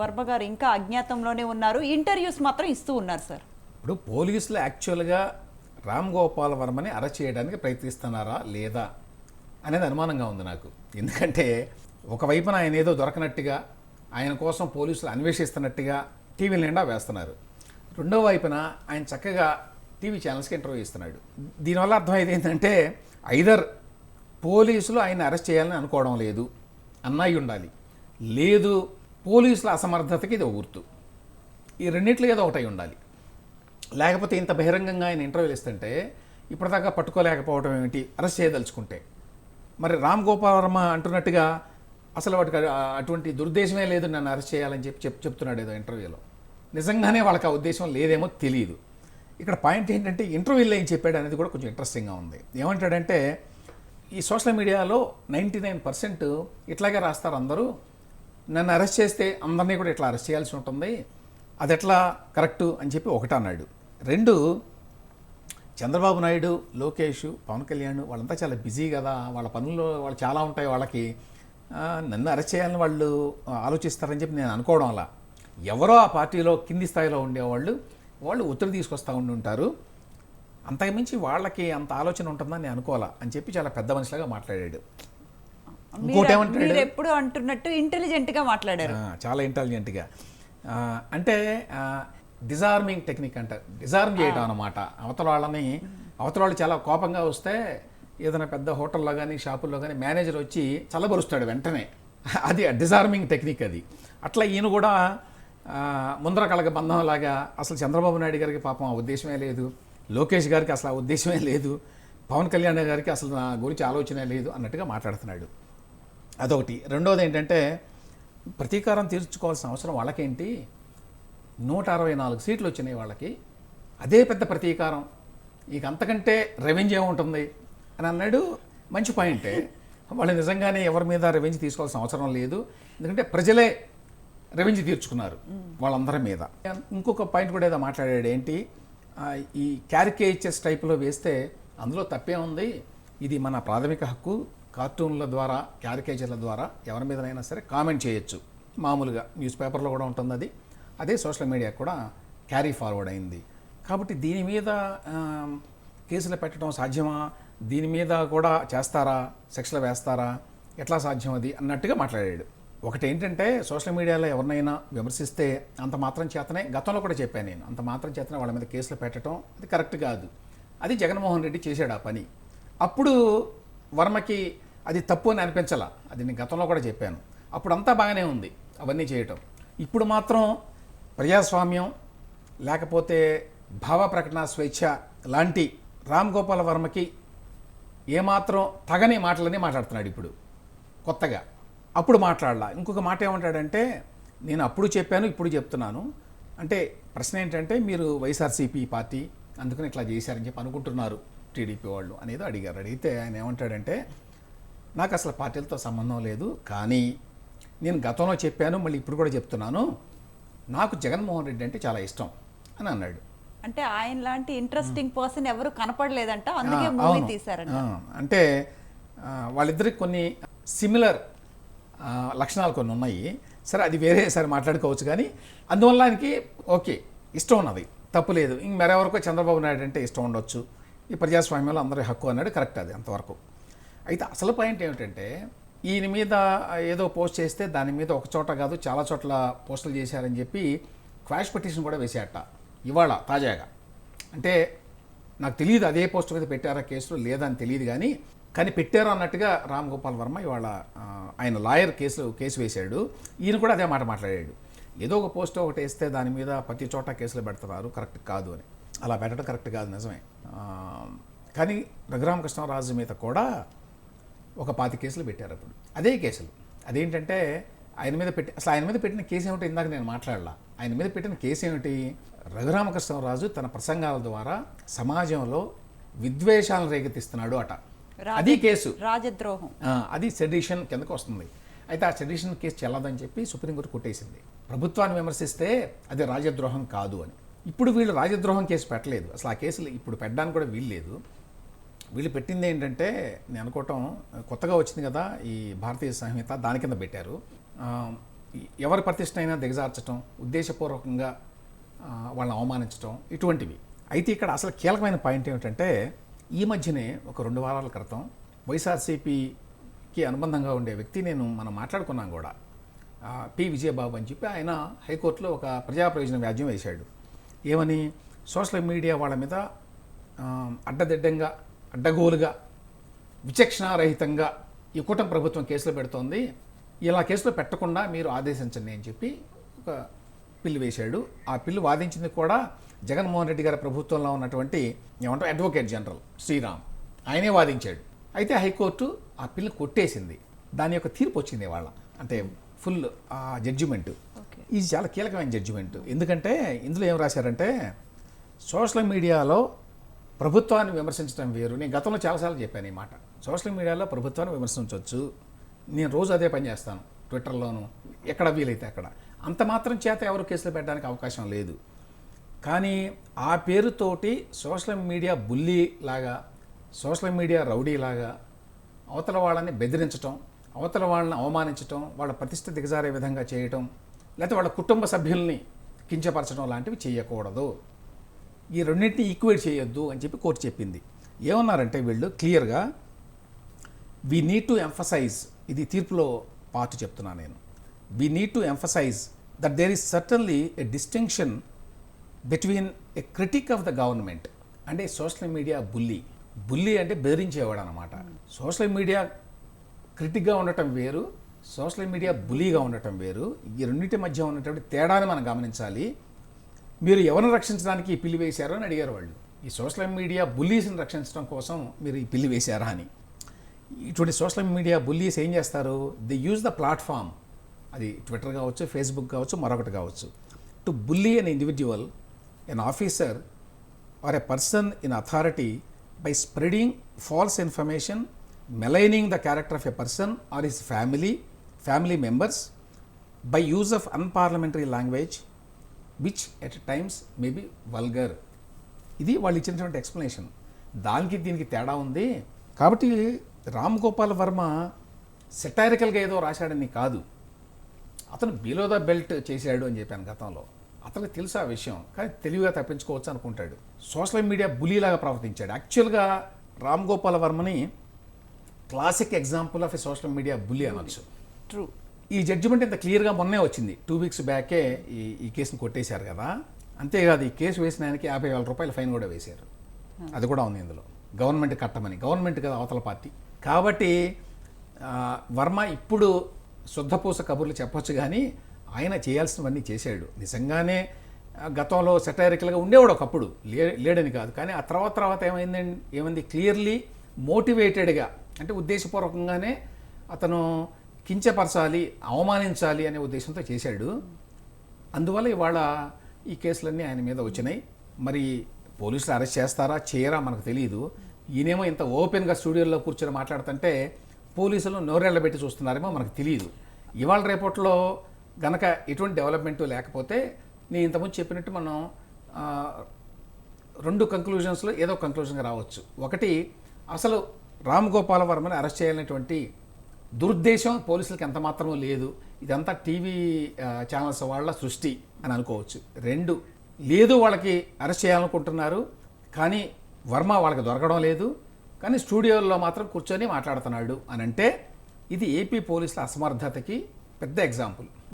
వర్మ గారు ఇంకా అజ్ఞాతంలోనే ఉన్నారు. ఇంటర్వ్యూస్ మాత్రం ఇస్తూ ఉన్నారు సార్. ఇప్పుడు పోలీసులు యాక్చువల్గా రామ్ గోపాల్ వర్మని అరెస్ట్ చేయడానికి ప్రయత్నిస్తున్నారా లేదా అనేది అనుమానంగా ఉంది నాకు. ఎందుకంటే ఒకవైపున ఆయన ఏదో దొరకనట్టుగా ఆయన కోసం పోలీసులు అన్వేషిస్తున్నట్టుగా టీవీ నిండా వేస్తున్నారు. రెండో వైపున ఆయన చక్కగా టీవీ ఛానల్స్కి ఇంటర్వ్యూ ఇస్తున్నాడు. దీనివల్ల అర్థమైంది ఏంటంటే ఐదర్ పోలీసులు ఆయన అరెస్ట్ చేయాలని అనుకోవడం లేదు. అన్నయ్య ఉండాలి. లేదు పోలీసుల అసమర్థతకి ఇది గుర్తు. ఈ రెండింటిలో ఏదో ఒకటి అయి ఉండాలి. లేకపోతే ఇంత బహిరంగంగా ఆయన ఇంటర్వ్యూలు ఇస్తుంటే ఇప్పటిదాకా పట్టుకోలేకపోవడం ఏమిటి? అరెస్ట్ చేయదలుచుకుంటే. మరి రామ్ గోపాల్ వర్మ అంటున్నట్టుగా అసలు వాటికి అటువంటి దుర్దేశమే లేదు నన్ను అరెస్ట్ చేయాలని చెప్పి చెప్ చెప్తున్నాడు ఏదో ఇంటర్వ్యూలో. నిజంగానే వాళ్ళకి ఆ ఉద్దేశం లేదేమో తెలియదు ఇక్కడ పాయింట్ ఏంటంటే ఇంటర్వ్యూలో ఏం చెప్పాడు అనేది కూడా కొంచెం ఇంట్రెస్టింగ్గా ఉంది. ఏమంటాడంటే ఈ సోషల్ మీడియాలో నైంటీ నైన్ పర్సెంట్ ఇట్లాగే రాస్తారు అందరూ. నన్ను అరెస్ట్ చేస్తే అందరినీ కూడా ఇట్లా అరెస్ట్ చేయాల్సి ఉంటుంది. అది ఎట్లా? కరెక్టు అని చెప్పి ఒకటన్నాడు రెండు చంద్రబాబు నాయుడు లోకేష్ పవన్ కళ్యాణ్ వాళ్ళంతా చాలా బిజీ కదా. వాళ్ళ పనుల్లో వాళ్ళు చాలా ఉంటాయి వాళ్ళకి. నన్ను అరెస్ట్ చేయాలని వాళ్ళు ఆలోచిస్తారని చెప్పి నేను అనుకోవడం అలా. ఎవరో ఆ పార్టీలో కింది స్థాయిలో ఉండేవాళ్ళు వాళ్ళు ఒత్తిడి తీసుకొస్తూ ఉండి ఉంటారు. అంతకుమించి వాళ్ళకి అంత ఆలోచన ఉంటుందని నేను అనుకోవాలా అని చెప్పి చాలా పెద్ద మనిషిలాగా మాట్లాడాడు. మీరు ఎప్పుడు అంటున్నట్టు ఇంటెలిజెంట్గా మాట్లాడారు. చాలా ఇంటెలిజెంట్గా ఆ, అంటే డిజార్మింగ్ టెక్నిక్ అంటారు డిజార్మ్ చేయడం అనమాట అవతల వాళ్ళని అవతల వాళ్ళు చాలా కోపంగా వస్తే ఏదైనా పెద్ద హోటల్లో కానీ షాపుల్లో కానీ మేనేజర్ వచ్చి చల్లబరుస్తాడు వెంటనే. అది డిజార్మింగ్ టెక్నిక్ అది. అట్లా ఈయన కూడా ముందర కలగ బంధం లాగా అసలు చంద్రబాబు నాయుడు గారికి పాపం ఆ ఉద్దేశమే లేదు. లోకేష్ గారికి అసలు ఆ ఉద్దేశమే లేదు. పవన్ కళ్యాణ్ గారికి అసలు నా గురించి ఆలోచనే లేదు అన్నట్టుగా మాట్లాడుతున్నాడు. అదొకటి. రెండోది ఏంటంటే ప్రతీకారం తీర్చుకోవాల్సిన అవసరం వాళ్ళకేంటి? నూట అరవై నాలుగు సీట్లు వచ్చినాయి వాళ్ళకి. అదే పెద్ద ప్రతీకారం. ఇక అంతకంటే రెవెన్యూ ఏముంటుంది? అని అన్నాడు. మంచి పాయింటే వాళ్ళు నిజంగానే ఎవరి మీద రెవెంజ్ తీసుకోవాల్సిన అవసరం లేదు. ఎందుకంటే ప్రజలే రెవెంజ్ తీర్చుకున్నారు వాళ్ళందరి మీద. ఇంకొక పాయింట్ కూడా ఏదో మాట్లాడాడు. ఏంటి? ఈ క్యారికేచర్స్ టైప్లో వేస్తే అందులో తప్పే ఉంది ఇది మన ప్రాథమిక హక్కు. కార్టూన్ల ద్వారా క్యారికేచర్ల ద్వారా ఎవరి మీదనైనా సరే కామెంట్ చేయొచ్చు. మామూలుగా న్యూస్ పేపర్లో కూడా ఉంటుంది అది. అదే సోషల్ మీడియా కూడా క్యారీ ఫార్వర్డ్ అయింది. కాబట్టి దీని మీద కేసులు పెట్టడం సాధ్యమా? దీని మీద కూడా చేస్తారా? శిక్షలు వేస్తారా? ఎట్లా సాధ్యం అది? అన్నట్టుగా మాట్లాడాడు. ఒకటి ఏంటంటే సోషల్ మీడియాలో ఎవరినైనా విమర్శిస్తే అంత మాత్రం చేతనే గతంలో కూడా చెప్పాను నేను అంత మాత్రం చేతనే వాళ్ళ మీద కేసులు పెట్టడం అది కరెక్ట్ కాదు. అది జగన్మోహన్ రెడ్డి చేశాడు ఆ పని. అప్పుడు వర్మకి అది తప్పు అని అనిపించాల. అది నేను గతంలో కూడా చెప్పాను. అప్పుడు అంతా బాగానే ఉంది. అవన్నీ చేయటం. ఇప్పుడు మాత్రం ప్రజాస్వామ్యం లేకపోతే భావ ప్రకటన స్వేచ్ఛ లాంటి రామ్ గోపాల్ వర్మకి ఏమాత్రం తగని మాటలని మాట్లాడుతున్నాడు ఇప్పుడు. కొత్తగా. అప్పుడు మాట్లాడలా. ఇంకొక మాట ఏమంటాడంటే నేను అప్పుడు చెప్పాను ఇప్పుడు చెప్తున్నాను. అంటే ప్రశ్న ఏంటంటే మీరు వైఎస్ఆర్సీపీ పార్టీ అందుకని ఇట్లా చేశారని చెప్పి అనుకుంటున్నారు టీడీపీ వాళ్ళు అనేది అడిగారు. అడిగితే ఆయన ఏమంటాడంటే నాకు అసలు పార్టీలతో సంబంధం లేదు కానీ నేను గతంలో చెప్పాను మళ్ళీ ఇప్పుడు కూడా చెప్తున్నాను. నాకు జగన్మోహన్ రెడ్డి అంటే చాలా ఇష్టం అని అన్నాడు. అంటే ఆయన లాంటి ఇంట్రెస్టింగ్ పర్సన్ ఎవరు కనపడలేదంట అందుకే మూవీ. తీశారంట. అంటే వాళ్ళిద్దరికి కొన్ని సిమిలర్ లక్షణాలు కొన్ని ఉన్నాయి. సరే అది వేరే సరే మాట్లాడుకోవచ్చు కానీ అందువల్ల ఆయనకి ఓకే ఇష్టం ఉన్నది. తప్పు లేదు. ఇంక మరెవరికో చంద్రబాబు నాయుడు అంటే ఇష్టం ఉండొచ్చు. ఈ ప్రజాస్వామ్యంలో అందరి హక్కు అన్నాడు. కరెక్ట్ అది అంతవరకు. అయితే అసలు పాయింట్ ఏమిటంటే ఈయన మీద ఏదో పోస్ట్ చేస్తే దాని మీద ఒక చోట కాదు చాలా చోట్ల పోస్టులు చేశారని చెప్పి క్వాష్ పిటిషన్ కూడా వేసేట ఇవాళ తాజాగా. అంటే నాకు తెలియదు అదే పోస్ట్ మీద పెట్టారా కేసులో లేదని తెలియదు కానీ కానీ పెట్టారు అన్నట్టుగా రామ్ గోపాల్ వర్మ ఇవాళ ఆయన లాయర్ కేసు కేసు వేశాడు. ఈయన కూడా అదే మాట మాట్లాడాడు. ఏదో ఒక పోస్ట్ ఒకటి వేస్తే దాని మీద ప్రతి చోట కేసులు పెడుతున్నారు కరెక్ట్ కాదు అని. అలా పెట్టడం కరెక్ట్ కాదు నిజమే. కానీ రఘురామకృష్ణరాజు మీద కూడా ఒక పాతి కేసులు పెట్టారు అప్పుడు. అదే కేసులు. అదేంటంటే ఆయన మీద పెట్టి అసలు ఆయన మీద పెట్టిన కేసు ఏమిటో? ఇందాక నేను మాట్లాడలా. ఆయన మీద పెట్టిన కేసు ఏమిటి? రఘురామకృష్ణరాజు తన ప్రసంగాల ద్వారా సమాజంలో విద్వేషాలను రేకెత్తిస్తున్నాడు అట. అది కేసు. రాజద్రోహం. అది సెడిషన్ కిందకు వస్తుంది. అయితే ఆ సెడిషన్ కేసు చెల్లదని చెప్పి సుప్రీంకోర్టు కొట్టేసింది. ప్రభుత్వాన్ని విమర్శిస్తే అది రాజద్రోహం కాదు అని. ఇప్పుడు వీళ్ళు రాజద్రోహం కేసు పెట్టలేదు. అసలు ఆ కేసులు ఇప్పుడు పెట్టడానికి కూడా వీలు లేదు వీళ్ళు పెట్టింది ఏంటంటే నేను అనుకోవటం కొత్తగా వచ్చింది కదా ఈ భారతీయ సంహిత దాని కింద పెట్టారు. ఎవరి ప్రతిష్ట అయినా దిగజార్చడం ఉద్దేశపూర్వకంగా వాళ్ళని అవమానించడం ఇటువంటివి. అయితే ఇక్కడ అసలు కీలకమైన పాయింట్ ఏమిటంటే ఈ మధ్యనే ఒక రెండు వారాల క్రితం వైఎస్ఆర్సీపీకి అనుబంధంగా ఉండే వ్యక్తి నేను మనం మాట్లాడుకున్నాం కూడా. పి. విజయబాబు అని చెప్పి ఆయన హైకోర్టులో ఒక ప్రజా ప్రయోజన వ్యాజ్యం వేశాడు. ఏమని? సోషల్ మీడియా వాళ్ళ మీద అడ్డదిడ్డంగా అడ్డగోలుగా విచక్షణారహితంగా ఈ కూటమి ప్రభుత్వం కేసులు పెడుతోంది. ఇలా కేసులు పెట్టకుండా మీరు ఆదేశించండి అని చెప్పి ఒక పిల్లు వేశాడు. ఆ పిల్లు వాదించింది కూడా జగన్మోహన్ రెడ్డి గారి ప్రభుత్వంలో ఉన్నటువంటి ఏమంటారు అడ్వకేట్ జనరల్ శ్రీరామ్. ఆయనే వాదించాడు. అయితే హైకోర్టు ఆ పిల్లు కొట్టేసింది. దాని యొక్క తీర్పు వచ్చింది వాళ్ళ అంటే ఫుల్ ఆ జడ్జిమెంట్. ఇది చాలా కీలకమైన జడ్జిమెంట్. ఎందుకంటే ఇందులో ఏం రాశారంటే సోషల్ మీడియాలో ప్రభుత్వాన్ని విమర్శించడం వేరు. నేను గతంలో చాలాసార్లు చెప్పాను ఈ మాట. సోషల్ మీడియాలో ప్రభుత్వాన్ని విమర్శించవచ్చు నేను రోజు అదే పని చేస్తాను ట్విట్టర్లోను ఎక్కడ వీలైతే అక్కడ. అంత మాత్రం చేత ఎవరు కేసులు పెట్టడానికి అవకాశం లేదు. కానీ ఆ పేరుతోటి సోషల్ మీడియా బుల్లీ లాగా సోషల్ మీడియా రౌడీ లాగా అవతల వాళ్ళని బెదిరించటం అవతల వాళ్ళని అవమానించటం వాళ్ళ ప్రతిష్ట దిగజారే విధంగా చేయటం లేకపోతే వాళ్ళ కుటుంబ సభ్యుల్ని కించపరచడం లాంటివి చేయకూడదు. ఈ రెండింటిని ఈక్వేట్ చేయొద్దు అని చెప్పి కోర్టు చెప్పింది. ఏమన్నారంటే వీళ్ళు క్లియర్గా వీ నీడ్ టు ఎంఫసైజ్ ఇది తీర్పులో పార్ట్ చెప్తున్నాను నేను. We need to emphasise that there is certainly a distinction between a critic of the government అంటే సోషల్ మీడియా బుల్లి బుల్లి అంటే బెదిరించేవాడు అనమాట సోషల్ మీడియా క్రిటిక్గా ఉండటం వేరు సోషల్ మీడియా బులీగా ఉండటం వేరు. ఈ రెండింటి మధ్య ఉన్నటువంటి తేడాని మనం గమనించాలి. మీరు ఎవరిని రక్షించడానికి ఈ పిల్లి వేశారో అని అడిగారు వాళ్ళు. ఈ సోషల్ మీడియా బుల్లీస్ని రక్షించడం కోసం మీరు ఈ పిల్లి వేశారా అని. ఇటువంటి సోషల్ మీడియా బుల్లీస్ ఏం చేస్తారు? ది యూజ్ ద ప్లాట్ఫామ్ అది ట్విట్టర్ కావచ్చు ఫేస్బుక్ కావచ్చు మరొకటి కావచ్చు. To bully an individual an officer or a person in authority by spreading false information maligning the character of a person or his family family members by use of unparliamentary language which at times maybe vulgar ఇది వాళ్ళు ఇచ్చినటువంటి explanation దానికి దీనికి తేడా ఉంది. కాబట్టి రామ్ గోపాల్ వర్మ సెటారికల్గా ఏదో రాశాడని కాదు. అతను బిలో ద బెల్ట్ చేశాడు అని చెప్పాను గతంలో. అతనికి తెలుసు ఆ విషయం. కానీ తెలివిగా తప్పించుకోవచ్చు అనుకుంటాడు. సోషల్ మీడియా బులీలాగా ప్రవర్తించాడు. యాక్చువల్గా Ram Gopal వర్మని classic example of a social media bully అనొచ్చు. ట్రూ ఈ జడ్జిమెంట్ ఇంత క్లియర్గా మొన్నే వచ్చింది. టూ వీక్స్ బ్యాకే ఈ ఈ కేసును కొట్టేశారు కదా. అంతేకాదు ఈ కేసు వేసిన ఆయనకి యాభై వేల రూపాయల ఫైన్ కూడా వేశారు. అది కూడా ఉంది ఇందులో. గవర్నమెంట్ కట్టమని. గవర్నమెంట్ కదా అవతల పార్టీ. కాబట్టి వర్మ ఇప్పుడు శుద్ధపూస కబుర్లు చెప్పొచ్చు కానీ ఆయన చేయాల్సినవన్నీ చేశాడు. నిజంగానే గతంలో సెటైరికల్గా ఉండేవాడు ఒకప్పుడు. లే లేడని కాదు. కానీ ఆ తర్వాత తర్వాత ఏమైంది ఏమైంది? క్లియర్లీ మోటివేటెడ్గా అంటే ఉద్దేశపూర్వకంగానే అతను కించపరచాలి అవమానించాలి అనే ఉద్దేశంతో చేశాడు. అందువల్ల ఇవాళ ఈ కేసులన్నీ ఆయన మీద వచ్చినాయి. మరి పోలీసులు అరెస్ట్ చేస్తారా చేయరా మనకు తెలియదు ఈయనేమో ఇంత ఓపెన్గా స్టూడియోలో కూర్చొని మాట్లాడుతుంటే పోలీసులు నోరేళ్ళ పెట్టి చూస్తున్నారేమో మనకు తెలియదు ఇవాళ రేపట్లో గనక ఎటువంటి డెవలప్మెంట్ లేకపోతే నేను ఇంతకుముందు చెప్పినట్టు మనం రెండు కంక్లూజన్స్లో ఏదో కంక్లూజన్గా రావచ్చు. ఒకటి అసలు రామ్ గోపాల వర్మని అరెస్ట్ చేయాలనేటువంటి దురుద్దేశం పోలీసులకు ఎంత మాత్రం లేదు. ఇదంతా టీవీ ఛానల్స్ వాళ్ళ సృష్టి అని అనుకోవచ్చు. రెండు లేదు వాళ్ళకి అరెస్ట్ చేయాలనుకుంటున్నారు కానీ వర్మ వాళ్ళకి దొరకడం లేదు కానీ స్టూడియోల్లో మాత్రం కూర్చొని మాట్లాడుతున్నాడు అని అంటే ఇది ఏపీ పోలీసుల అసమర్థతకి పెద్ద ఎగ్జాంపుల్.